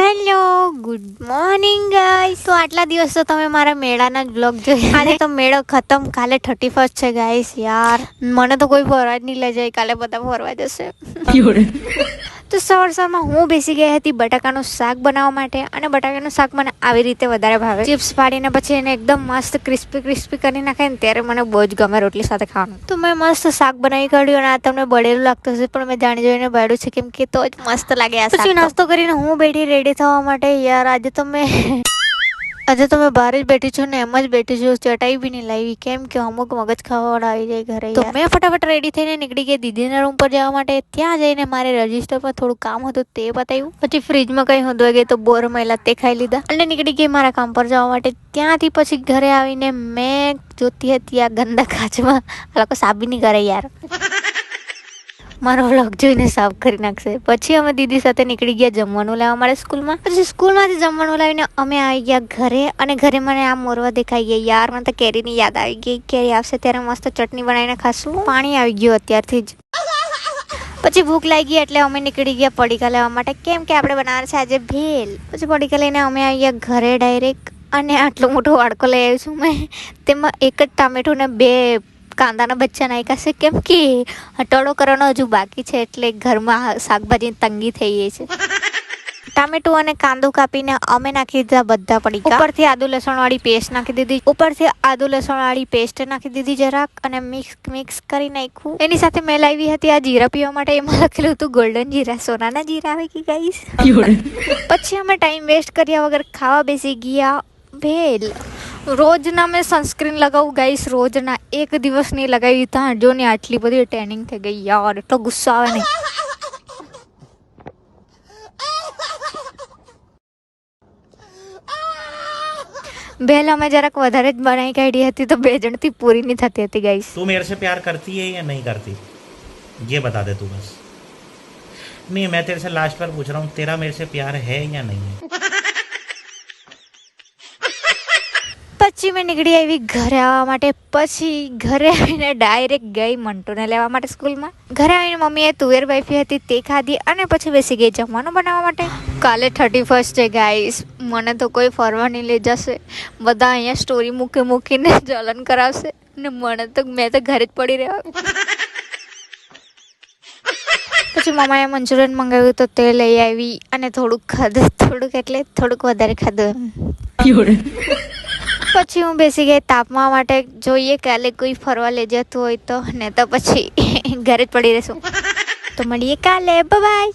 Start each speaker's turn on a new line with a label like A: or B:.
A: Hello good morning guys. તો આટલા દિવસ તો તમે મારા મેળાના જ બ્લોગ જોયા. આજે તો મેળો ખતમ કાલે થર્ટી ફર્સ્ટ છે ગાઈસ યાર. મને તો કોઈ ફરવા જ નહીં લઈ જાય કાલે બધા ફરવા જશે. તો સવાર સવારમાં હું બેસી ગઈ હતી બટાકાનું શાક બનાવવા માટે અને બટાકાનું શાક મને આવી રીતે વધારે ભાવે. ચિપ્સ પાડીને પછી એને એકદમ મસ્ત ક્રિસ્પી ક્રિસ્પી કરી નાખે ને ત્યારે મને બહુ જ ગમે રોટલી સાથે ખાવાનું. તો મેં મસ્ત શાક બનાવી કાઢ્યું અને આ તમને બળેલું લાગતું હશે પણ મેં જાણી જોઈને બાળ્યું છે કેમ કે તો જ મસ્ત લાગે આ નાસ્તો કરીને હું બેઠી રેડી થવા માટે. યાર આજે તો મેં આજે તો મેં બહાર જ બેઠી છું ને એમ જ બેઠી છું ચટાઈ બી નહીં લાવી. કેમ કે અમુક મગજ ખાવાવાળા આવી જાય ઘરે તો મેં ફટાફટ રેડી થઈને નીકળી ગઈ દીદીના રૂમ પર જવા માટે. ત્યાં જઈને મારે રજિસ્ટર પર થોડું કામ હતું તે બતાવ્યું. પછી ફ્રીજમાં કંઈ હતું ગઈ તો બોર મહિલા તે ખાઈ લીધા. અને નીકળી ગઈ મારા કામ પર જવા માટે. ત્યાંથી પછી ઘરે આવીને મેં જોતી હતી આ ગંદા કાચમાં. આ લોકો સાબી નહીં કરે યાર. મારો વ્લોગ જોઈને સાફ કરી નાખશે. પછી અમે દીદી સાથે નીકળી ગયા જમવાનું લેવા મારે સ્કૂલમાં. પછી સ્કૂલમાંથી જમવાનું લાવીને અમે આવી ગયા ઘરે અને ઘરે મને આ મોરવા દેખાઈ ગયા. યાર, મને તો કેરીની યાદ આવી ગઈ. કેરી આવશે ત્યારે મસ્ત ચટણી બનાવીને ખાશું. પાણી આવી ગયું અત્યારથી જ. પછી ભૂખ લાગી એટલે અમે નીકળી ગયા પડીકા લેવા માટે. કેમ કે આપણે બનાવવાનું છે આજે ભેલ. પછી પડીકા લઈને અમે આવી ગયા ઘરે ડાયરેક્ટ અને આટલો મોટો વાડકો લઈ આવી છું મેં. તેમાં એક જ ટામેટું ને બે કાંદાના બચ્ચા નાખ્યા છે કેમ કે હટોળો કરવાનો હજુ બાકી છે એટલે ઘરમાં શાકભાજી તંગી થઈ ગઈ છે. ટામેટું અને કાંદો કાપીને અમે નાખી દીધા બધા પડીકા. ઉપરથી આદુ લસણ વાળી પેસ્ટ નાખી દીધી. ઉપરથી આદુ લસણવાળી પેસ્ટ નાખી દીધી જરાક અને મિક્સ મિક્સ કરી નાખ્યું. એની સાથે મેં લાવી હતી આ જીરા પીવા માટે. એમાં લખેલું હતું ગોલ્ડન જીરા. સોનાના જીરા આવે કે ગાઈસ? પછી અમે ટાઈમ વેસ્ટ કર્યા વગર ખાવા બેસી ગયા. ભેલ. રોજના મેં સનસ્ક્રીન લગાવું ગાઈસ રોજના એક દિવસ નહીં લગાવી ત્યાં જો ને આટલી બધી ટેનિંગ થઈ ગઈ યાર એટલો ગુસ્સો આવે નહીં ભેલ અમે જરાક વધારે જ બનાવી કાઢી હતી તો બે જણથી પૂરી નહીં થતી હતી ગાઈસ
B: तू मेरे से प्यार करती है या नहीं करती ये बता दे तू बस नहीं मैं तेरे से लास्ट बार पूछ रहा हूँ तेरा मेरे से प्यार है या नहीं है
A: પછી મેં નીકળી આવી ઘરે આવવા માટે. પછી ઘરે આવીને ડાયરેક્ટ ગઈ મંટુને લેવા માટે સ્કૂલમાં. ઘરે આવીને મમ્મીએ તુવેર બાફી હતી તે ખાધી અને પછી બેસી ગઈ જમવાનું બનાવવા માટે. કાલે થર્ટી ફર્સ્ટ છે ગાઈસ મને તો કોઈ ફરવા નહીં લઈ જશે. બધા અહીંયા સ્ટોરી મૂકી મૂકીને જલન કરાવશે. ને મને તો મેં તો ઘરે જ પડી રહ્યા પછી મમ્માએ મંચુરિયન મંગાવ્યું તો તે લઈ આવી અને થોડુંક ખાધું થોડુંક એટલે થોડુંક વધારે ખાધું પછી હું બેસી ગઈ તાપવા માટે જોઈએ કાલે કોઈ ફરવા લઈ જતું હોય તો, ને તો પછી ઘરે જ પડી રહેશું. તો મળીએ કાલે. બાય